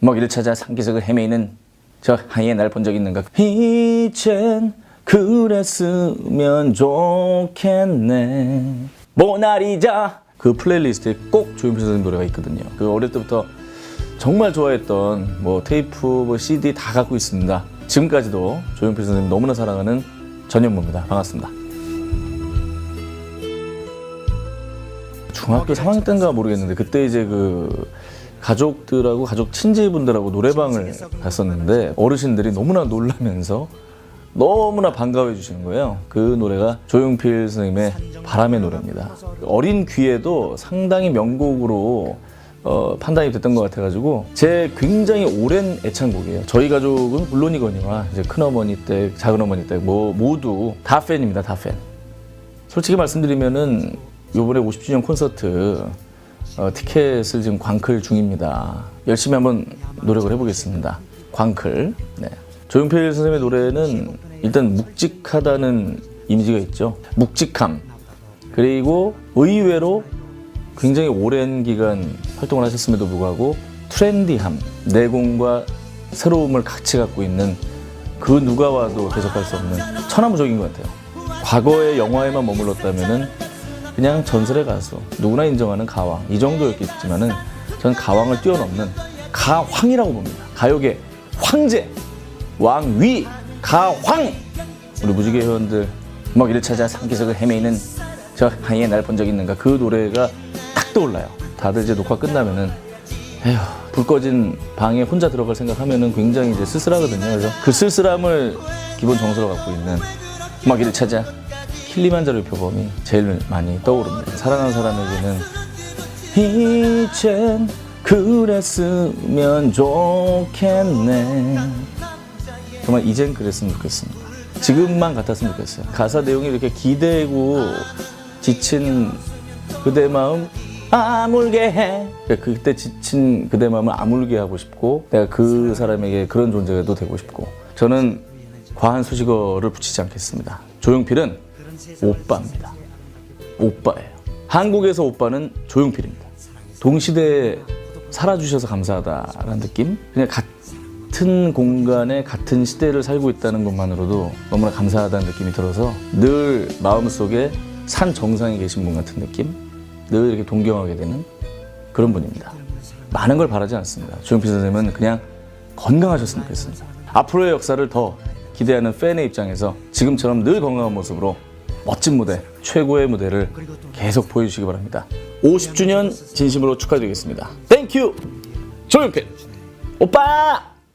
먹이를 찾아 산기슭을 헤매이는 저 하이에 날본적 있는가? 이젠 그랬으면 좋겠네. 모나리자 그 플레이리스트에 꼭 조용필 선생님 노래가 있거든요. 그 어릴 때부터 정말 좋아했던 뭐 테이프, 뭐 CD 다 갖고 있습니다. 지금까지도 조용필 선생님 너무나 사랑하는 전현무입니다. 반갑습니다. 중학교 3학년 때인가 모르겠는데 그때 이제 그 가족들하고 가족 친지분들하고 노래방을 갔었는데 어르신들이 너무나 놀라면서 너무나 반가워해 주시는 거예요. 그 노래가 조용필 선생님의 바람의 노래입니다. 어린 귀에도 상당히 명곡으로 어, 판단이 됐던 것 같아가지고 제 굉장히 오랜 애창곡이에요. 저희 가족은 물론이거니와 이제 큰어머니 때, 작은어머니 때 뭐 모두 다 팬입니다. 다 팬. 솔직히 말씀드리면은 요번에 50주년 콘서트 어, 티켓을 지금 광클 중입니다. 열심히 한번 노력을 해보겠습니다. 광클. 네. 조용필 선생님의 노래는 일단 묵직하다는 이미지가 있죠. 묵직함. 그리고 의외로 굉장히 오랜 기간 활동을 하셨음에도 불구하고 트렌디함, 내공과 새로움을 같이 갖고 있는 그 누가 와도 대적할 수 없는 천하무적인 것 같아요. 과거의 영화에만 머물렀다면은 그냥 전설의 가수, 누구나 인정하는 가왕 이 정도였겠지만은 저는 가왕을 뛰어넘는 가황이라고 봅니다. 가요계 황제, 왕위, 가황. 우리 무지개 회원들 먹이를 찾아 산기슭을 헤매이는 저 하이에 날본 적 있는가 그 노래가 딱 떠올라요. 다들 이제 녹화 끝나면은 에휴 불 꺼진 방에 혼자 들어갈 생각하면은 굉장히 이제 쓸쓸하거든요. 그래서 그 쓸쓸함을 기본 정서로 갖고 있는 먹이를 찾아 킬리만자로 표범이 제일 많이 떠오릅니다. 사랑하는 사람에게는 이젠 그랬으면 좋겠네. 정말 이젠 그랬으면 좋겠습니다. 지금만 같았으면 좋겠어요. 가사 내용이 이렇게 기대고 지친 그대 마음 아물게 해. 그러니까 그때 지친 그대 마음을 아물게 하고 싶고 내가 그 사람에게 그런 존재가 되고 싶고 저는 과한 수식어를 붙이지 않겠습니다. 조용필은 오빠입니다. 오빠예요. 한국에서 오빠는 조용필입니다. 동시대에 살아주셔서 감사하다라는 느낌? 그냥 같은 공간에 같은 시대를 살고 있다는 것만으로도 너무나 감사하다는 느낌이 들어서 늘 마음속에 산 정상에 계신 분 같은 느낌? 늘 이렇게 동경하게 되는 그런 분입니다. 많은 걸 바라지 않습니다. 조용필 선생님은 그냥 건강하셨으면 좋겠습니다. 앞으로의 역사를 더 기대하는 팬의 입장에서 지금처럼 늘 건강한 모습으로 멋진 무대, 최고의 무대를 계속 보여주시기 바랍니다. 50주년 진심으로 축하드리겠습니다. 땡큐! 조용필! 오빠!